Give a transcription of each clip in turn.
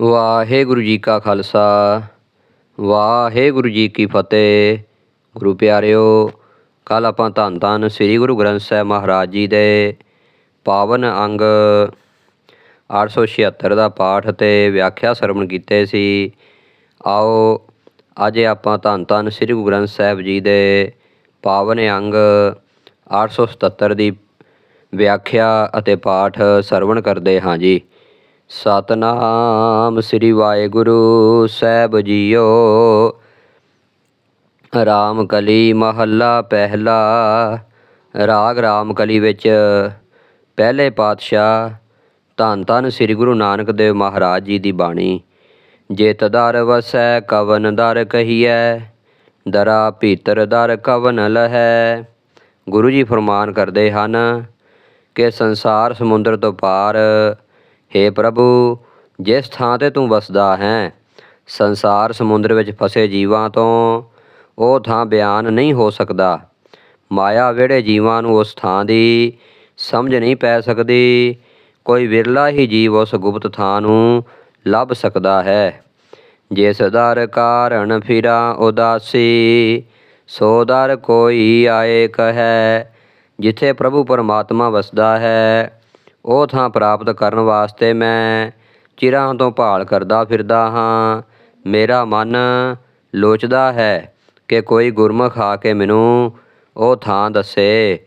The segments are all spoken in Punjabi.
ਵਾਹਿਗੁਰੂ ਜੀ ਕਾ ਖਾਲਸਾ, ਵਾਹਿਗੁਰੂ ਜੀ ਕੀ ਫਤਿਹ। ਗੁਰੂ ਪਿਆਰਿਓ ਕੱਲ ਆਪਾਂ ਧੰਨ ਧੰਨ ਸ੍ਰੀ ਗੁਰੂ ਗ੍ਰੰਥ ਸਾਹਿਬ ਮਹਾਰਾਜ ਜੀ ਦੇ ਪਾਵਨ ਅੰਗ 876 ਦਾ ਪਾਠ ਤੇ ਵਿਆਖਿਆ ਸਰਵਣ ਕੀਤੇ ਸੀ। ਆਓ, ਅੱਜ ਆਪਾਂ ਧੰਨ ਧੰਨ ਸ੍ਰੀ ਗੁਰੂ ਗ੍ਰੰਥ ਸਾਹਿਬ ਜੀ ਦੇ ਪਾਵਨ ਅੰਗ 877 ਦੀ ਵਿਆਖਿਆ ਅਤੇ ਪਾਠ ਸਰਵਣ ਕਰਦੇ ਹਾਂ ਜੀ। ਸਤਨਾਮ ਸ੍ਰੀ ਵਾਹਿਗੁਰੂ ਸਾਹਿਬ ਜੀਓ। ਰਾਮ ਕਲੀ ਮਹੱਲਾ ਪਹਿਲਾ। ਰਾਗ ਰਾਮ ਕਲੀ ਵਿੱਚ ਪਹਿਲੇ ਪਾਤਸ਼ਾਹ ਧੰਨ ਧੰਨ ਸ੍ਰੀ ਗੁਰੂ ਨਾਨਕ ਦੇਵ ਮਹਾਰਾਜ ਜੀ ਦੀ ਬਾਣੀ, ਜਿਤ ਦਰ ਵਸੈ ਕਵਨ ਦਰ ਕਹੀਐ, ਦਰਾ ਭੀਤਰ ਦਰ ਕਵਨ ਲਹੈ। ਗੁਰੂ ਜੀ ਫਰਮਾਨ ਕਰਦੇ ਹਨ ਕਿ ਸੰਸਾਰ ਸਮੁੰਦਰ ਤੋਂ ਪਾਰ हे ਪ੍ਰਭੂ, ਜਿਸ ਥਾਂ ਤੇ ਤੂੰ ਵਸਦਾ ਹੈ, ਸੰਸਾਰ ਸਮੁੰਦਰ ਵਿੱਚ ਫਸੇ ਜੀਵਾਂ ਤੋਂ, ਉਹ ਥਾਂ ਬਿਆਨ ਨਹੀਂ ਹੋ ਸਕਦਾ। ਮਾਇਆ ਵਿਹੜੇ ਜੀਵਾਂ ਨੂੰ ਉਸ ਥਾਂ ਦੀ ਸਮਝ ਨਹੀਂ ਪੈ ਸਕਦੀ। ਕੋਈ ਵਿਰਲਾ ਹੀ ਜੀਵ ਉਸ ਗੁਪਤ ਥਾਂ ਨੂੰ ਲੱਭ ਸਕਦਾ ਹੈ। ਜਿਸ ਦਰ ਕਾਰਨ ਫਿਰਾਂ ਉਦਾਸੀ, ਸੋ ਦਰ ਕੋਈ ਆਏ ਕਹੈ ਜਿੱਥੇ ਪ੍ਰਭੂ ਪਰਮਾਤਮਾ ਵਸਦਾ ਹੈ। ਉਹ ਥਾਂ ਪ੍ਰਾਪਤ ਕਰਨ ਵਾਸਤੇ ਮੈਂ ਚਿਰਾਂ ਤੋਂ ਭਾਲ ਕਰਦਾ ਫਿਰਦਾ ਹਾਂ। ਮੇਰਾ ਮਨ ਲੋਚਦਾ ਹੈ ਕਿ ਕੋਈ ਗੁਰਮੁਖ ਆ ਕੇ ਮੈਨੂੰ ਉਹ ਥਾਂ ਦੱਸੇ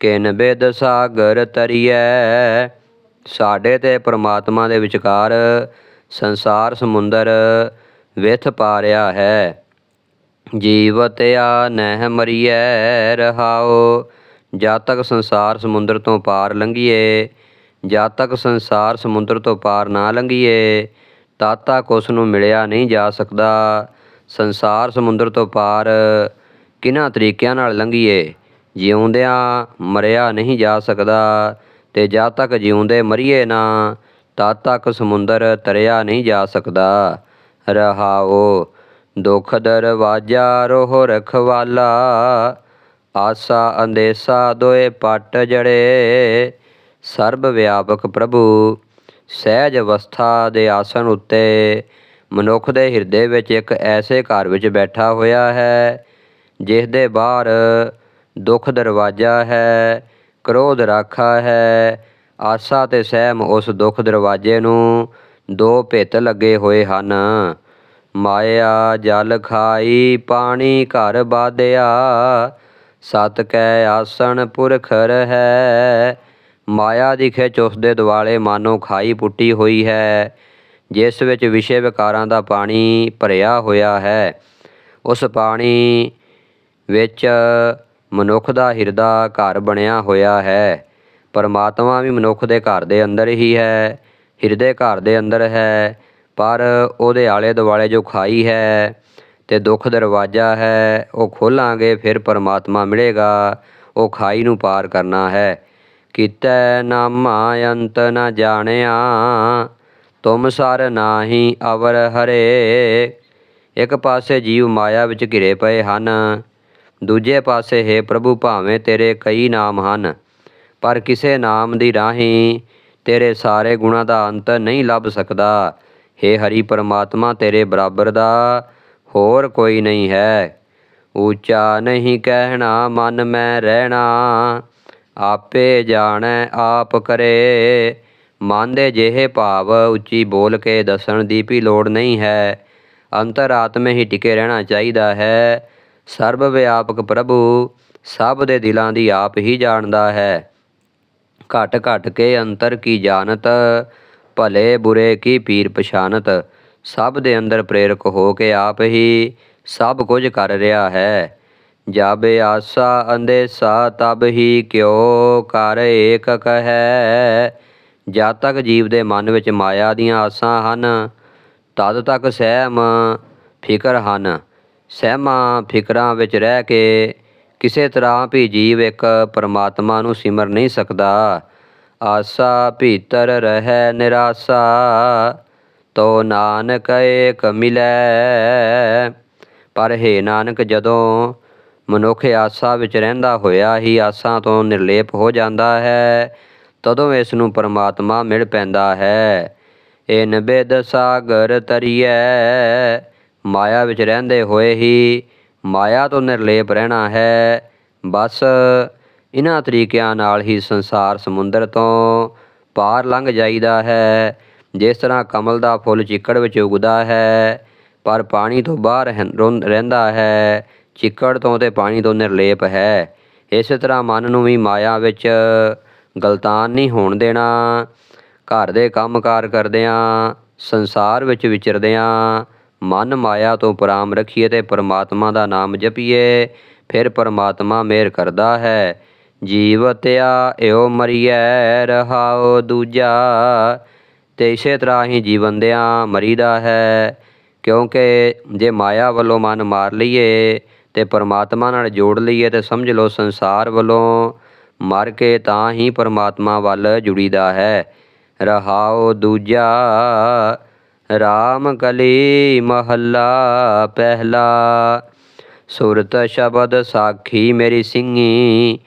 ਕਿਨ ਬਿਦ ਸਾਗਰ ਤਰੀਐ। ਸਾਡੇ ਤੇ ਪ੍ਰਮਾਤਮਾ ਦੇ ਵਿਚਕਾਰ ਸੰਸਾਰ ਸਮੁੰਦਰ ਵਿਥ ਪਾ ਰਿਹਾ ਹੈ। ਜੀਵਤ ਆ ਨਹਿ ਮਰੀਐ ਰਹਾਓ ਜਦ ਤੱਕ ਸੰਸਾਰ ਸਮੁੰਦਰ ਤੋਂ ਪਾਰ ਲੰਘੀਏ ਜਦ ਤੱਕ ਸੰਸਾਰ ਸਮੁੰਦਰ ਤੋਂ ਪਾਰ ਨਾ ਲੰਘੀਏ, ਤਦ ਤੱਕ ਉਸ ਨੂੰ ਮਿਲਿਆ ਨਹੀਂ ਜਾ ਸਕਦਾ। ਸੰਸਾਰ ਸਮੁੰਦਰ ਤੋਂ ਪਾਰ ਕਿਹਨਾਂ ਤਰੀਕਿਆਂ ਨਾਲ ਲੰਘੀਏ? ਜਿਉਂਦਿਆਂ ਮਰਿਆ ਨਹੀਂ ਜਾ ਸਕਦਾ ਤੇ ਜਦ ਤੱਕ ਜਿਉਂਦੇ ਮਰੀਏ ਨਾ, ਤਦ ਤੱਕ ਸਮੁੰਦਰ ਤਰਿਆ ਨਹੀਂ ਜਾ ਸਕਦਾ। ਰਹਾਓ, ਦੁਖ ਦਰਵਾਜਾ, ਰੋਹ ਰਖਵਾਲਾ, ਆਸਾ ਅੰਦੇਸਾ ਦੋਏ ਪੱਟ ਜੜੇ ਸਰਬ ਵਿਆਪਕ ਪ੍ਰਭੂ, ਸਹਿਜ ਅਵਸਥਾ ਦੇ ਆਸਣ ਉੱਤੇ ਮਨੁੱਖ ਦੇ ਹਿਰਦੇ ਵਿੱਚ ਇੱਕ ਐਸੇ ਘਰ ਵਿੱਚ ਬੈਠਾ ਹੋਇਆ ਹੈ ਜਿਸ ਦੇ ਬਾਹਰ ਦੁੱਖ ਦਰਵਾਜਾ ਹੈ, ਕ੍ਰੋਧ ਰਾਖਾ ਹੈ, ਆਸਾ ਤੇ ਸਹਿਮ ਉਸ ਦੁੱਖ ਦਰਵਾਜੇ ਨੂੰ ਦੋ ਭਿੱਤ ਲੱਗੇ ਹੋਏ ਹਨ। ਮਾਇਆ, ਜਲ ਖਾਈ, ਪਾਣੀ ਘਰ ਬਾਧਿਆ, ਸਤ ਕੈ ਆਸਣ ਪੁਰਖ ਹੈ ਮਾਇਆ ਦੀ ਖਿੱਚ ਉਸ ਦੇ ਦੁਆਲੇ ਮਾਨੋ ਖਾਈ ਪੁੱਟੀ ਹੋਈ ਹੈ, ਜਿਸ ਵਿੱਚ ਵਿਸ਼ੇ ਵਿਕਾਰਾਂ ਦਾ ਪਾਣੀ ਭਰਿਆ ਹੋਇਆ ਹੈ। ਉਸ ਪਾਣੀ ਵਿੱਚ ਮਨੁੱਖ ਦਾ ਹਿਰਦਾ ਘਰ ਬਣਿਆ ਹੋਇਆ ਹੈ। ਪਰਮਾਤਮਾ ਵੀ ਮਨੁੱਖ ਦੇ ਘਰ ਦੇ ਅੰਦਰ ਹੀ ਹੈ, ਹਿਰਦੇ ਘਰ ਦੇ ਅੰਦਰ ਹੈ, ਪਰ ਉਹਦੇ ਆਲੇ ਦੁਆਲੇ ਜੋ ਖਾਈ ਹੈ ਤੇ ਦੁੱਖ ਦਰਵਾਜ਼ਾ ਹੈ, ਉਹ ਖੋਲਾਂਗੇ, ਫਿਰ ਪਰਮਾਤਮਾ ਮਿਲੇਗਾ, ਉਹ ਖਾਈ ਨੂੰ ਪਾਰ ਕਰਨਾ ਹੈ। ਕੀਤੈ ਨਾਮਾ ਅੰਤ ਨ ਜਾਣਿਆ, ਤੁਮ ਸਰ ਨਾਹੀ ਅਵਰ ਹਰੇ। ਇੱਕ ਪਾਸੇ ਜੀਵ ਮਾਇਆ ਵਿੱਚ ਘਿਰੇ ਪਏ ਹਨ, ਦੂਜੇ ਪਾਸੇ ਹੈ ਪ੍ਰਭੂ ਭਾਵੇਂ ਤੇਰੇ ਕਈ ਨਾਮ ਹਨ, ਪਰ ਕਿਸੇ ਨਾਮ ਦੀ ਰਾਹੀਂ ਤੇਰੇ ਸਾਰੇ ਗੁਣਾਂ ਦਾ ਅੰਤ ਨਹੀਂ ਲੱਭ ਸਕਦਾ। ਹੈ ਹਰੀ ਪਰਮਾਤਮਾ, ਤੇਰੇ ਬਰਾਬਰ ਦਾ ਹੋਰ ਕੋਈ ਨਹੀਂ ਹੈ। ਉੱਚਾ ਨਹੀਂ ਕਹਿਣਾ ਮਨ ਮੈਂ ਰਹਿਣਾ ਆਪੇ ਜਾਣੈ, ਆਪ ਕਰੇ। ਮਨ ਦੇ ਜਿਹੇ ਭਾਵ ਉੱਚੀ ਬੋਲ ਕੇ ਦੱਸਣ ਦੀ ਵੀ ਲੋੜ ਨਹੀਂ ਹੈ। ਅੰਤਰਾਤਮੇ ਹੀ ਟਿਕੇ ਰਹਿਣਾ ਚਾਹੀਦਾ ਹੈ। ਸਰਬ ਵਿਆਪਕ ਪ੍ਰਭੂ ਸਭ ਦੇ ਦਿਲਾਂ ਦੀ ਆਪ ਹੀ ਜਾਣਦਾ ਹੈ। ਘਟ ਘਟ ਕੇ ਅੰਤਰ ਕੀ ਜਾਣਤ, ਭਲੇ ਬੁਰੇ ਕੀ ਪੀਰ ਪਛਾਨਤ, ਸਭ ਦੇ ਅੰਦਰ ਪ੍ਰੇਰਕ ਹੋ ਕੇ ਆਪ ਹੀ ਸਭ ਕੁਝ ਕਰ ਰਿਹਾ ਹੈ। ਜਬ ਆਸਾ ਅੰਦੇਸਾ, ਤਬ ਹੀ ਕਿਉ ਕਰ ਏਕ ਕਹੈ। ਜਦ ਤੱਕ ਜੀਵ ਦੇ ਮਨ ਵਿੱਚ ਮਾਇਆ ਦੀਆਂ ਆਸਾਂ ਹਨ, ਤਦ ਤੱਕ ਸਹਿਮ ਫਿਕਰ ਹਨ। ਸਹਿਮਾਂ ਫਿਕਰਾਂ ਵਿੱਚ ਰਹਿ ਕੇ ਕਿਸੇ ਤਰ੍ਹਾਂ ਵੀ ਜੀਵ ਇੱਕ ਪਰਮਾਤਮਾ ਨੂੰ ਸਿਮਰ ਨਹੀਂ ਸਕਦਾ। ਆਸਾ ਭੀਤਰ ਰਹਿ ਨਿਰਾਸਾ, ਤੋ ਨਾਨਕ ਏਕ ਮਿਲੈ। ਪਰ ਹੈ ਨਾਨਕ, ਜਦੋਂ ਮਨੁੱਖ ਆਸਾ ਵਿੱਚ ਰਹਿੰਦਾ ਹੋਇਆ ਹੀ ਆਸਾਂ ਤੋਂ ਨਿਰਲੇਪ ਹੋ ਜਾਂਦਾ ਹੈ, ਤਦੋਂ ਇਸ ਨੂੰ ਪਰਮਾਤਮਾ ਮਿਲ ਪੈਂਦਾ ਹੈ। ਇਨ ਬਿਦ ਸਾਗਰ ਤਰੀਐ, ਮਾਇਆ ਵਿੱਚ ਰਹਿੰਦੇ ਹੋਏ ਹੀ ਮਾਇਆ ਤੋਂ ਨਿਰਲੇਪ ਰਹਿਣਾ ਹੈ। ਬਸ ਇਹਨਾਂ ਤਰੀਕਿਆਂ ਨਾਲ ਹੀ ਸੰਸਾਰ ਸਮੁੰਦਰ ਤੋਂ ਪਾਰ ਲੰਘ ਜਾਈਦਾ ਹੈ। ਜਿਸ ਤਰ੍ਹਾਂ ਕਮਲ ਦਾ ਫੁੱਲ ਚਿੱਕੜ ਵਿੱਚ ਉਗਦਾ ਹੈ, ਪਰ ਪਾਣੀ ਤੋਂ ਬਾਹਰ ਰਹਿ- ਰੁੰ- ਰਹਿੰਦਾ ਹੈ। ਚਿੱਕੜ ਤੋਂ ਤੇ ਪਾਣੀ ਤੋਂ ਨਿਰਲੇਪ ਹੈ। ਇਸੇ ਤਰ੍ਹਾਂ ਮਨ ਨੂੰ ਵੀ ਮਾਇਆ ਵਿੱਚ ਗਲਤਾਨ ਨਹੀਂ ਹੋਣ ਦੇਣਾ। ਘਰ ਦੇ ਕੰਮਕਾਰ ਕਰਦਿਆਂ, ਸੰਸਾਰ ਵਿੱਚ ਵਿਚਰਦਿਆਂ ਮਨ ਮਾਇਆ ਤੋਂ ਪਰਾਮ ਰੱਖੀਏ ਤੇ ਪਰਮਾਤਮਾ ਦਾ ਨਾਮ ਜਪੀਏ। ਫਿਰ ਪਰਮਾਤਮਾ ਮਿਹਰ ਕਰਦਾ ਹੈ। ਜੀਵਤਿਆ ਏਉ ਮਰੀਐ ਰਹਾਓ ਦੂਜਾ। ਤੇ ਇਸੇ ਤਰ੍ਹਾਂ ਹੀ ਜੀਵਨ ਦਿਆਂ ਮਰੀਦਾ ਹੈ। ਕਿਉਂਕਿ ਜੇ ਮਾਇਆ ਵੱਲੋਂ ਮਨ ਮਾਰ ਲਈਏ ਤੇ ਪਰਮਾਤਮਾ ਨਾਲ ਜੋੜ ਲਈਏ ਤੇ ਸਮਝ ਲਓ ਸੰਸਾਰ ਵੱਲੋਂ ਮਰ ਕੇ ਤਾਂ ਹੀ ਪਰਮਾਤਮਾ ਵੱਲ ਜੁੜੀਦਾ ਹੈ। ਰਹਾਉ ਦੂਜਾ ਰਾਮ ਕਲੀ ਮਹੱਲਾ ਪਹਿਲਾ। ਸੁਰਤ ਸ਼ਬਦ ਸਾਖੀ ਮੇਰੀ ਸਿੰਘੀ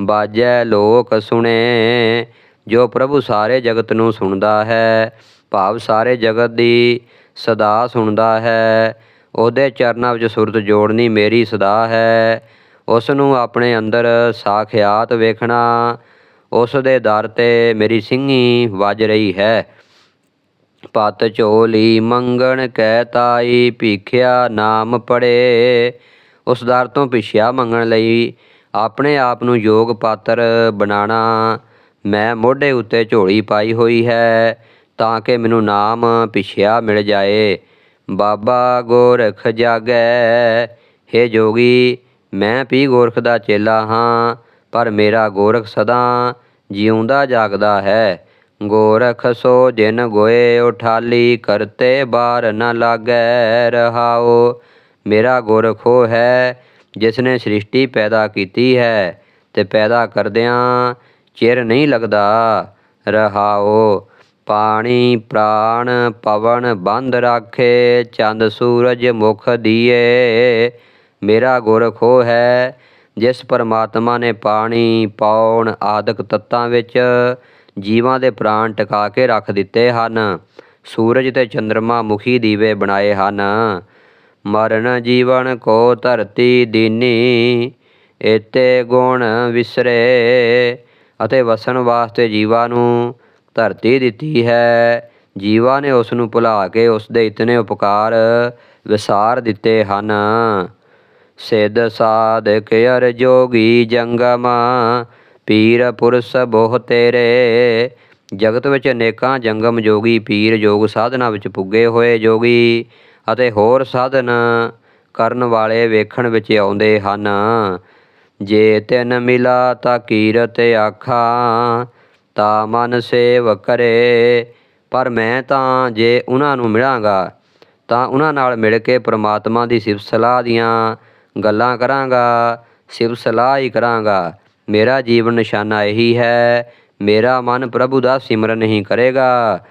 ਬਾਜੈ ਲੋਕ ਸੁਣੇ, ਜੋ ਪ੍ਰਭੂ ਸਾਰੇ ਜਗਤ ਨੂੰ ਸੁਣਦਾ ਹੈ, ਭਾਵ ਸਾਰੇ ਜਗਤ ਦੀ ਸਦਾ ਸੁਣਦਾ ਹੈ। ਉਹਦੇ ਚਰਨਾਂ ਵਿੱਚ ਸੁਰਤ ਜੋੜਨੀ ਮੇਰੀ ਸਦਾ ਹੈ। ਉਸ ਨੂੰ ਆਪਣੇ ਅੰਦਰ ਸਾਖਿਆਤ ਵੇਖਣਾ ਉਸ ਦੇ ਦਰ ਤੇ ਮੇਰੀ ਸਿੰਘੀ ਵੱਜ ਰਹੀ ਹੈ। ਪਤ ਝੋਲੀ ਮੰਗਣ ਕਹਿ ਤਾਈ, ਭੀਖਿਆ ਨਾਮ ਪੜੇ। ਉਸ ਦਰ ਤੋਂ ਪਿਛਿਆ ਮੰਗਣ ਲਈ ਆਪਣੇ ਆਪ ਨੂੰ ਯੋਗ ਪਾਤਰ ਬਣਾਣਾ, ਮੈਂ ਮੋਢੇ ਉੱਤੇ ਝੋਲੀ ਪਾਈ ਹੋਈ ਹੈ ਤਾਂ ਕਿ ਮੈਨੂੰ ਨਾਮ ਪਿਛਿਆ ਮਿਲ ਜਾਏ। ਬਾਬਾ ਗੋਰਖ ਜਾਗੈ, ਹੇ ਜੋਗੀ, ਮੈਂ ਪੀ ਗੋਰਖ ਦਾ ਚੇਲਾ ਹਾਂ, ਪਰ ਮੇਰਾ ਗੋਰਖ ਸਦਾ ਜਿਉਂਦਾ ਜਾਗਦਾ ਹੈ। ਗੋਰਖ ਸੋ ਜਿਨ ਗੋਏ, ਉਠਾਲੀ ਕਰਤੇ ਬਾਰ ਨ ਲਾਗੈ ਰਹਾਓ। ਮੇਰਾ ਗੋਰਖ ਉਹ ਹੈ ਜਿਸ ਨੇ ਸ੍ਰਿਸ਼ਟੀ ਪੈਦਾ ਕੀਤੀ ਹੈ ਤੇ ਪੈਦਾ ਕਰਦਿਆਂ ਚਿਰ ਨਹੀਂ ਲੱਗਦਾ ਰਹਾਓ। ਪਾਣੀ ਪ੍ਰਾਣ ਪਵਨ ਬੰਦ ਰਾਖੇ, ਚੰਦ ਸੂਰਜ ਮੁਖ ਦੀਏ। ਮੇਰਾ ਗੁਰ ਉਹ ਹੈ, ਜਿਸ ਪਰਮਾਤਮਾ ਨੇ ਪਾਣੀ, ਪੌਣ, ਆਦਿਕ ਤੱਤਾਂ ਵਿੱਚ ਜੀਵਾਂ ਦੇ ਪ੍ਰਾਣ ਟਿਕਾ ਕੇ ਰੱਖ ਦਿੱਤੇ ਹਨ। ਸੂਰਜ ਤੇ ਚੰ드ਰਮਾ ਮੁਖੀ ਦੀਵੇ ਬਣਾਏ ਹਨ। ਮਰਨ ਜੀਵਨ ਕੋ ਧਰਤੀ ਦੀਨੀ, ਏਤੇ ਗੁਣ ਵਿਸਰੇ ਅਤੇ ਵਸਣ ਵਾਸਤੇ ਜੀਵਾਂ ਨੂੰ ਧਰਤੀ ਦਿੱਤੀ ਹੈ। ਜੀਵਾ ਨੇ ਉਸ ਨੂੰ ਭੁਲਾ ਕੇ ਉਸ ਦੇ ਇਤਨੇ ਉਪਕਾਰ ਵਿਸਾਰ ਦਿੱਤੇ ਹਨ। ਸਿੱਧ ਸਾਧਕ ਅਰ ਜੋਗੀ ਜੰਗਮ, ਪੀਰ ਪੁਰਸ਼ ਬੋਹ ਤੇਰੇ। ਜਗਤ ਵਿੱਚ ਅਨੇਕਾਂ ਜੰਗਮ ਜੋਗੀ, ਪੀਰ ਯੋਗ ਸਾਧਨਾ ਵਿੱਚ ਪੁੱਗੇ ਹੋਏ ਜੋਗੀ ਅਤੇ ਹੋਰ ਸਾਧਨ ਕਰਨ ਵਾਲੇ ਵੇਖਣ ਵਿੱਚ ਆਉਂਦੇ ਹਨ। ਜੇ ਤਿਨ ਮਿਲਾ ਤਾਂ ਕੀਰਤ ਆਖਾਂ ਤਾ ਮਨ ਸੇਵ ਕਰੇ। ਪਰ ਮੈਂ ਤਾਂ ਜੇ ਉਹਨਾਂ ਨੂੰ ਮਿਲਾਂਗਾ, ਤਾਂ ਉਹਨਾਂ ਨਾਲ ਮਿਲ ਕੇ ਪ੍ਰਮਾਤਮਾ ਦੀ ਸਿਫਤ ਸਲਾਹ ਦੀਆਂ ਗੱਲਾਂ ਕਰਾਂਗਾ, ਸਿਫਤ ਸਲਾਹ ਹੀ ਕਰਾਂਗਾ। ਮੇਰਾ ਜੀਵਨ ਨਿਸ਼ਾਨਾ ਇਹੀ ਹੈ, ਮੇਰਾ ਮਨ ਪ੍ਰਭੂ ਦਾ ਸਿਮਰਨ ਹੀ ਕਰੇਗਾ।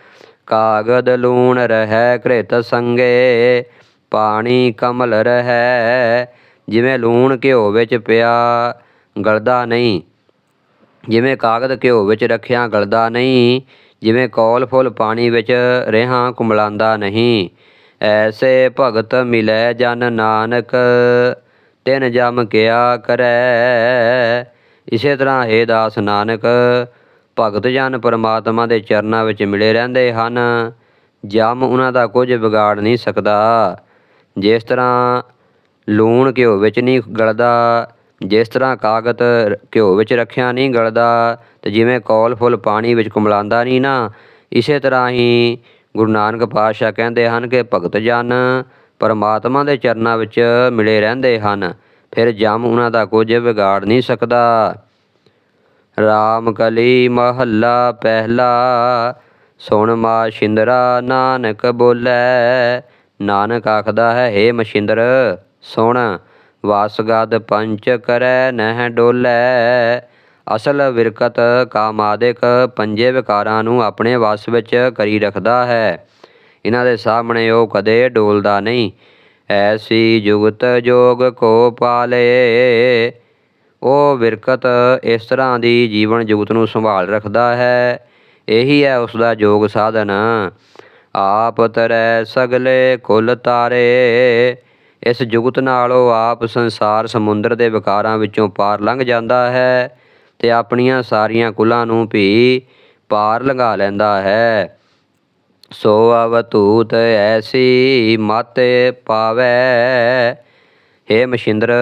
ਕਾਗਦ ਲੂਣ ਰਹਿ ਕ੍ਰਿਤ ਸੰਗੇ, ਪਾਣੀ ਕਮਲ ਰਹਿ। ਜਿਵੇਂ ਲੂਣ ਘਿਓ ਵਿੱਚ ਪਿਆ, ਗਲਦਾ ਨਹੀਂ। ਜਿਵੇਂ ਕਾਗਦ ਘਿਓ ਵਿੱਚ ਰੱਖਿਆ ਗਲਦਾ ਨਹੀਂ, ਜਿਵੇਂ ਕੌਲ ਫੁੱਲ ਪਾਣੀ ਵਿੱਚ ਰੇਹਾਂ ਕੁੰਬਲਾਂਦਾ ਨਹੀਂ। ਐਸੇ ਭਗਤ ਮਿਲੈ ਜਨ ਨਾਨਕ, ਤਿਨ ਜਮ ਕਿਆ ਕਰੈ। ਇਸੇ ਤਰ੍ਹਾਂ ਇਹ ਦਾਸ ਨਾਨਕ, ਭਗਤ ਜਨ ਪਰਮਾਤਮਾ ਦੇ ਚਰਨਾਂ ਵਿੱਚ ਮਿਲੇ ਰਹਿੰਦੇ ਹਨ। ਜਮ ਉਹਨਾਂ ਦਾ ਕੁਝ ਵਿਗਾੜ ਨਹੀਂ ਸਕਦਾ। ਜਿਸ ਤਰ੍ਹਾਂ ਲੂਣ ਘਿਓ ਵਿੱਚ ਨਹੀਂ ਗਲਦਾ ਜਿਸ ਤਰ੍ਹਾਂ ਕਾਗਤ ਰ- ਘਿਓ ਵਿੱਚ ਰੱਖਿਆ ਨਹੀਂ ਗਲਦਾ ਤੇ ਜਿਵੇਂ ਕੌਲ ਫੁੱਲ ਪਾਣੀ ਵਿੱਚ ਕੁੰਬਲਾਂਦਾ ਨਹੀਂ ਨਾ, ਇਸੇ ਤਰ੍ਹਾਂ ਹੀ ਗੁਰੂ ਨਾਨਕ ਪਾਤਸ਼ਾਹ ਕਹਿੰਦੇ ਹਨ ਕਿ ਭਗਤ ਜਨ ਪਰਮਾਤਮਾ ਦੇ ਚਰਨਾਂ ਵਿੱਚ ਮਿਲੇ ਰਹਿੰਦੇ ਹਨ, ਫਿਰ ਜਮ ਉਹਨਾਂ ਦਾ ਕੁਝ ਵਿਗਾੜ ਨਹੀਂ ਸਕਦਾ। ਰਾਮ ਕਲੀ ਮਹੱਲਾ ਪਹਿਲਾ, ਸੁਣ ਮਾ ਸ਼ਿੰਦਰਾ ਨਾਨਕ ਬੋਲੇ, ਨਾਨਕ ਆਖਦਾ ਹੈ, ਹੇ ਮਸ਼ਿੰਦਰ, ਸੁਣ। ਵਾਸਗਦ ਪੰਚ ਕਰੈ, ਨਹਿ ਡੋਲੇ। ਅਸਲ ਵਿਰਕਤ ਕਾਮਾਦਿਕ ਪੰਜੇ ਵਿਕਾਰਾਂ ਨੂੰ ਆਪਣੇ ਵਸ ਵਿੱਚ ਕਰੀ ਰੱਖਦਾ ਹੈ। ਇਹਨਾਂ ਦੇ ਸਾਹਮਣੇ ਉਹ ਕਦੇ ਡੋਲਦਾ ਨਹੀਂ। ਐਸੀ ਜੁਗਤ ਜੋਗ ਕੋ ਪਾਲੇ। ਉਹ ਵਿਰਕਤ ਇਸ ਤਰ੍ਹਾਂ ਦੀ ਜੀਵਨ ਜੁਗਤ ਨੂੰ ਸੰਭਾਲ ਰੱਖਦਾ ਹੈ। ਇਹੀ ਹੈ ਉਸ ਦਾ ਯੋਗ ਸਾਧਨ। ਆਪ ਤਰੈ ਸਗਲੇ ਕੁਲ ਤਾਰੇ। ਇਸ ਜੁਗਤ ਨਾਲ ਉਹ ਆਪ ਸੰਸਾਰ ਸਮੁੰਦਰ ਦੇ ਵਿਕਾਰਾਂ ਵਿੱਚੋਂ ਪਾਰ ਲੰਘ ਜਾਂਦਾ ਹੈ ਤੇ ਆਪਣੀਆਂ ਸਾਰੀਆਂ ਕੁਲਾਂ ਨੂੰ ਵੀ ਪਾਰ ਲੰਘਾ ਲੈਂਦਾ ਹੈ। ਸੋ ਅਵਤੂਤ ਐਸੀ ਮਤ ਪਾਵੈ। ਹੇ ਮਸ਼ਿੰਦਰ,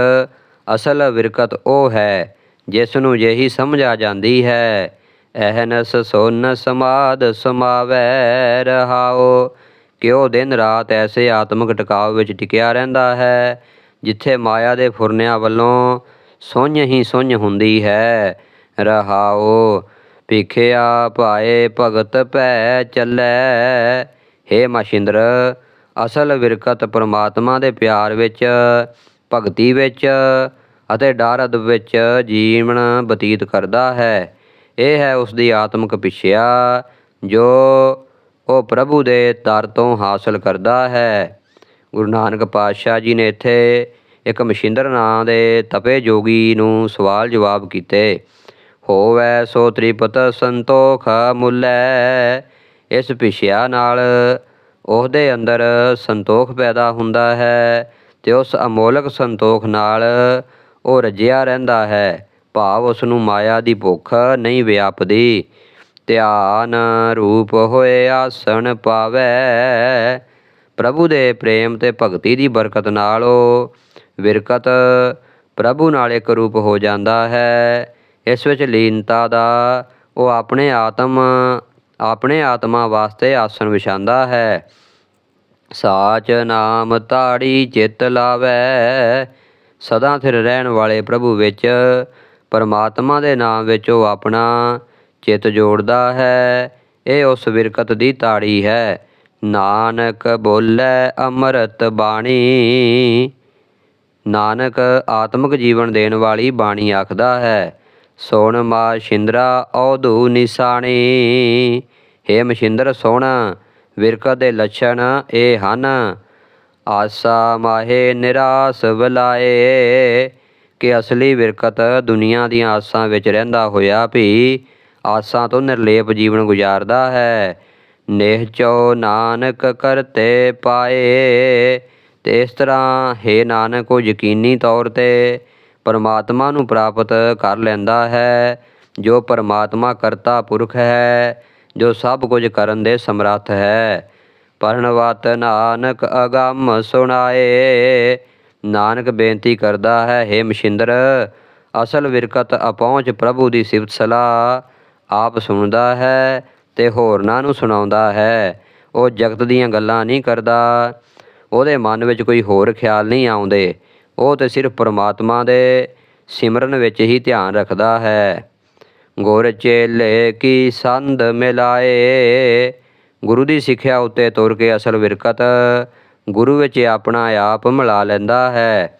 ਅਸਲ ਵਿਰਕਤ ਉਹ ਹੈ ਜਿਸ ਨੂੰ ਜਿਹੀ ਸਮਝ ਆ ਜਾਂਦੀ ਹੈ। ਅਹਨਸ ਸੋਨ ਸਮਾਦ ਸਮਾਵੈ ਰਹਾਓ ਕਿ ਉਹ ਦਿਨ ਰਾਤ ਐਸੇ ਆਤਮਿਕ ਟਿਕਾਉ ਵਿੱਚ ਟਿਕਿਆ ਰਹਿੰਦਾ ਹੈ, ਜਿੱਥੇ ਮਾਇਆ ਦੇ ਫੁਰਨਿਆਂ ਵੱਲੋਂ ਸੁੰਝ ਹੀ ਸੁੰਝ ਹੁੰਦੀ ਹੈ। ਰਹਾਓ, ਭਿਖਿਆ ਭਾਏ ਭਗਤ ਭੈ ਚੱਲੈ। ਹੇ ਮਸ਼ਿੰਦਰ ਅਸਲ ਵਿਰਕਤ ਪ੍ਰਮਾਤਮਾ ਦੇ ਪਿਆਰ ਵਿੱਚ, ਭਗਤੀ ਵਿੱਚ ਅਤੇ ਡਰ ਅਦਬ ਵਿੱਚ ਜੀਵਨ ਬਤੀਤ ਕਰਦਾ ਹੈ। ਇਹ ਹੈ ਉਸ ਦੀ ਆਤਮਿਕ ਪਿਛਿਆ, ਜੋ ਉਹ ਪ੍ਰਭੂ ਦੇ ਦਰ ਤੋਂ ਹਾਸਲ ਕਰਦਾ ਹੈ। ਗੁਰੂ ਨਾਨਕ ਪਾਤਸ਼ਾਹ ਜੀ ਨੇ ਇੱਥੇ ਇੱਕ ਮਸ਼ਿੰਦਰ ਨਾਂ ਦੇ ਤਪੇ ਜੋਗੀ ਨੂੰ ਸਵਾਲ ਜਵਾਬ ਕੀਤੇ। ਹੋਵੈ ਸੋ ਤ੍ਰਿਪਤ ਸੰਤੋਖ ਮੁੱਲੈ, ਇਸ ਪਿਛਿਆ ਨਾਲ ਉਹਦੇ ਅੰਦਰ ਸੰਤੋਖ ਪੈਦਾ ਹੁੰਦਾ ਹੈ ਤੇ ਉਸ ਅਮੋਲਕ ਸੰਤੋਖ ਨਾਲ ਉਹ ਰਜਿਆ ਰਹਿੰਦਾ ਹੈ। ਭਾਵ ਉਸ ਨੂੰ ਮਾਇਆ ਦੀ ਭੁੱਖ ਨਹੀਂ ਵਿਆਪਦੀ। ਧਿਆਨ ਰੂਪ ਹੋਏ ਆਸਣ ਪਾਵੈ। ਪ੍ਰਭੂ ਦੇ ਪ੍ਰੇਮ ਤੇ ਭਗਤੀ ਦੀ ਬਰਕਤ ਨਾਲ ਉਹ ਵਿਰਕਤ ਪ੍ਰਭੂ ਨਾਲ ਇੱਕ ਰੂਪ ਹੋ ਜਾਂਦਾ ਹੈ। ਇਸ ਵਿੱਚ ਲੀਨਤਾ ਦਾ, ਉਹ ਆਪਣੇ ਆਤਮ, ਆਪਣੇ ਆਤਮਾ ਵਾਸਤੇ ਆਸਣ ਵਿਛਾਉਂਦਾ ਹੈ। ਸਾਚ ਨਾਮ ਤਾੜੀ ਚਿਤ ਲਾਵੈ। ਸਦਾ ਥਿਰ ਰਹਿਣ ਵਾਲੇ ਪ੍ਰਭੂ ਵਿੱਚ, ਪਰਮਾਤਮਾ ਦੇ ਨਾਮ ਵਿੱਚ ਉਹ ਆਪਣਾ ਚਿੱਤ ਜੋੜਦਾ ਹੈ, ਇਹ ਉਸ ਵਿਰਕਤ ਦੀ ਤਾੜੀ ਹੈ। ਨਾਨਕ ਬੋਲੇ ਅੰਮ੍ਰਿਤ ਬਾਣੀ। ਨਾਨਕ ਆਤਮਿਕ ਜੀਵਨ ਦੇਣ ਵਾਲੀ ਬਾਣੀ ਆਖਦਾ ਹੈ, ਸੋਣ ਮਾ ਸ਼ਿੰਦਰਾ ਔਧੂ ਨਿਸਾਣੀ ਹੇ ਮਸ਼ਿੰਦਰ ਸੋਣ ਵਿਰਕਤ ਦੇ ਲੱਛਣ ਇਹ ਹਨ। ਆਸਾ ਮਾਹੇ ਨਿਰਾਸ ਬਲਾਏ, ਕਿ ਅਸਲੀ ਵਿਰਕਤ ਦੁਨੀਆ ਦੀਆਂ ਆਸਾਂ ਵਿੱਚ ਰਹਿੰਦਾ ਹੋਇਆ ਵੀ ਆਸਾਂ ਤੋਂ ਨਿਰਲੇਪ ਜੀਵਨ ਗੁਜ਼ਾਰਦਾ ਹੈ। ਨੇਹ ਚੋ ਨਾਨਕ ਕਰਤੇ ਪਾਏ। ਤੇ ਇਸ ਤਰ੍ਹਾਂ ਹੈ ਨਾਨਕ, ਉਹ ਯਕੀਨੀ ਤੌਰ ਤੇ ਪਰਮਾਤਮਾ ਨੂੰ ਪ੍ਰਾਪਤ ਕਰ ਲੈਂਦਾ ਹੈ। ਜੋ ਪਰਮਾਤਮਾ ਕਰਤਾ ਪੁਰਖ ਹੈ, ਜੋ ਸਭ ਕੁਝ ਕਰਨ ਦੇ ਸਮਰੱਥ ਹੈ। ਪਰਣਵਤ ਨਾਨਕ ਅਗੰਮ ਸੁਣਾਏ। ਨਾਨਕ ਬੇਨਤੀ ਕਰਦਾ ਹੈ हे ਮਸ਼ਿੰਦਰ, ਅਸਲ ਵਿਰਕਤ ਅਪਹੁੰਚ ਪ੍ਰਭੂ ਦੀ ਸਿਫਤ ਸਲਾਹ। ਆਪ ਸੁਣਦਾ ਹੈ ਤੇ ਹੋਰਨਾਂ ਨੂੰ ਸੁਣਾਉਂਦਾ ਹੈ। ਉਹ ਜਗਤ ਦੀਆਂ ਗੱਲਾਂ ਨਹੀਂ ਕਰਦਾ। ਉਹਦੇ ਮਨ ਵਿੱਚ ਕੋਈ ਹੋਰ ਖਿਆਲ ਨਹੀਂ ਆਉਂਦੇ। ਉਹ ਤੇ ਸਿਰਫ ਪਰਮਾਤਮਾ ਦੇ ਸਿਮਰਨ ਵਿੱਚ ਹੀ ਧਿਆਨ ਰੱਖਦਾ ਹੈ। ਗੁਰ ਚੇਲੇ ਕੀ ਸੰਧ ਮਿਲਾਏ? ਗੁਰੂ ਦੀ ਸਿੱਖਿਆ ਉੱਤੇ ਤੁਰ ਕੇ ਅਸਲ ਵਿਰਕਤ ਗੁਰੂ ਵਿੱਚ ਆਪਣਾ ਆਪ ਮਿਲਾ ਲੈਂਦਾ ਹੈ।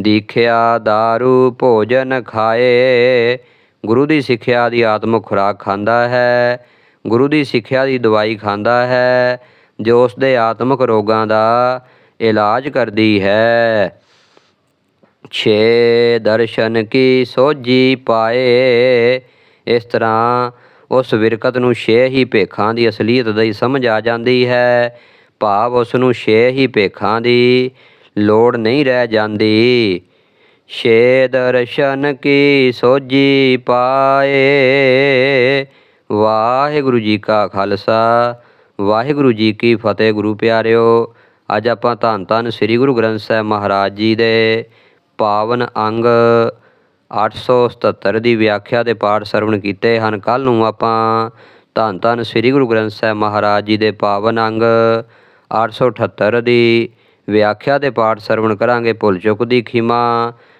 ਦੀਖਿਆ दारू ਭੋਜਨ ਖਾਏ। ਗੁਰੂ ਦੀ ਸਿੱਖਿਆ ਦੀ ਆਤਮਿਕ ਖੁਰਾਕ ਖਾਂਦਾ ਹੈ, ਗੁਰੂ ਦੀ ਸਿੱਖਿਆ ਦੀ ਦਵਾਈ ਖਾਂਦਾ ਹੈ, ਜੋ ਉਸ ਦੇ ਆਤਮਿਕ ਰੋਗਾਂ ਦਾ ਇਲਾਜ ਕਰਦੀ ਹੈ। ਛੇ ਦਰਸ਼ਨ ਕੀ ਸੋਜੀ ਪਾਏ, ਇਸ ਤਰ੍ਹਾਂ ਉਸ ਵਿਰਕਤ ਨੂੰ ਛੇ ਹੀ ਭੇਖਾਂ ਦੀ ਅਸਲੀਅਤ ਦੀ ਸਮਝ ਆ ਜਾਂਦੀ ਹੈ। ਭਾਵ ਉਸ ਨੂੰ ਛੇ ਹੀ ਭੇਖਾਂ ਦੀ ਲੋੜ ਨਹੀਂ ਰਹਿ ਜਾਂਦੀ। ਛੇ ਦਰਸ਼ਨ ਕੀ ਸੋਜੀ ਪਾਏ। ਵਾਹਿਗੁਰੂ ਜੀ ਕਾ ਖਾਲਸਾ, ਵਾਹਿਗੁਰੂ ਜੀ ਕੀ ਫਤਿਹ ਗੁਰੂ ਪਿਆਰਿਓ। ਅੱਜ ਆਪਾਂ ਧੰਨ ਧੰਨ ਸ੍ਰੀ ਗੁਰੂ ਗ੍ਰੰਥ ਸਾਹਿਬ ਮਹਾਰਾਜ ਜੀ ਦੇ ਪਾਵਨ ਅੰਗ 877 ਦੀ ਵਿਆਖਿਆ ਦੇ ਪਾਠ ਸਰਵਣ ਕੀਤੇ ਹਨ। ਕੱਲ ਨੂੰ ਆਪਾਂ ਧੰਨ ਧੰਨ ਸ੍ਰੀ ਗੁਰੂ ਗ੍ਰੰਥ ਸਾਹਿਬ ਮਹਾਰਾਜ ਜੀ ਦੇ ਪਾਵਨ ਅੰਗ 878 ਦੀ ਵਿਆਖਿਆ ਦੇ ਪਾਠ ਸਰਵਣ ਕਰਾਂਗੇ। ਭੁੱਲ ਚੁੱਕ ਦੀ ਖਿਮਾ